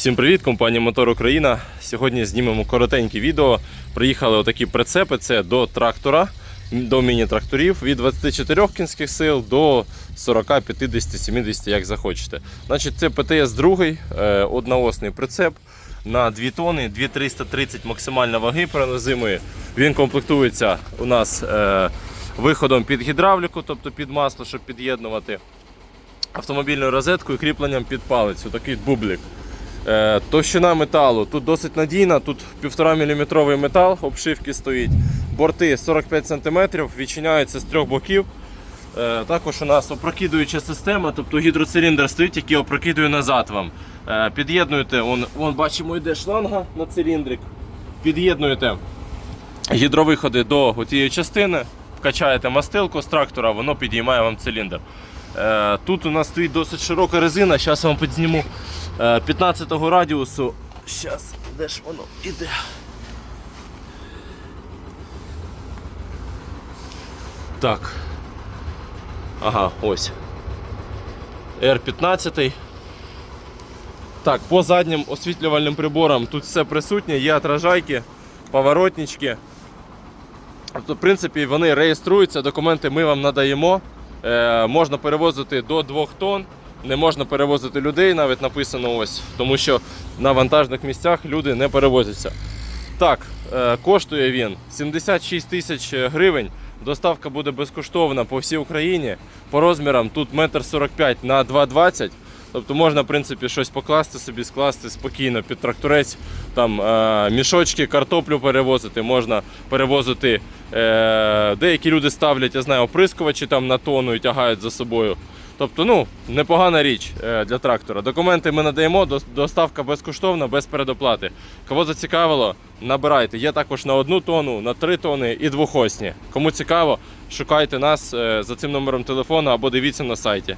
Всім привіт, компанія Мотор Україна. Сьогодні знімемо коротеньке відео. Приїхали отакі прицепи. Це до трактора, до міні-тракторів від 24 кінських сил до 40, 50, 70, як захочете. Значить, це ПТС 2, е, одноосний прицеп на 2 тони, 2330 максимальна ваги переносимої. Він комплектується у нас е, виходом під гідравліку, тобто під масло, щоб під'єднувати автомобільною розеткою і кріпленням під палець. Такий бублік. Е, Товщина металу тут досить надійна, тут 1,5 мм метал, обшивки стоїть. Борти 45 см, відчиняються з трьох боків. Е, Також у нас опрокидуюча система, тобто гідроциліндр стоїть, який опрокидує назад вам. Е, Під'єднуєте, вон, вон бачимо, йде шланга на циліндрик. Під'єднуєте гідровиходи до цієї частини, вкачаєте мастилку з трактора, воно підіймає вам циліндр. Тут у нас стоїть досить широка резина, зараз я вам підзніму е, 15 радіусу. Зараз, де ж воно іде? Так. Ага, ось. R15. Так, по заднім освітлювальним приборам тут все присутнє, є отражайки, поворотнички. Тобто, в принципі, вони реєструються, документи ми вам надаємо. Е, можна перевозити до 2 тонн, не можна перевозити людей, навіть написано ось, тому що на вантажних місцях люди не перевозяться. Так, е, коштує він 76 тисяч гривень. Доставка буде безкоштовна по всій Україні. По розмірам тут 1,45 м на 2,20 Тобто можна, в принципі, щось покласти собі, скласти спокійно під тракторець, там е, мішочки, картоплю перевозити, можна перевозити. Е, деякі люди ставлять, я знаю, оприскувачі там на тону і тягають за собою. Тобто, ну, непогана річ е, для трактора. Документи ми надаємо, дос- доставка безкоштовна, без передоплати. Кого зацікавило, набирайте. Є також на одну тонну, на три тони і двохосні. Кому цікаво, шукайте нас е, за цим номером телефону або дивіться на сайті.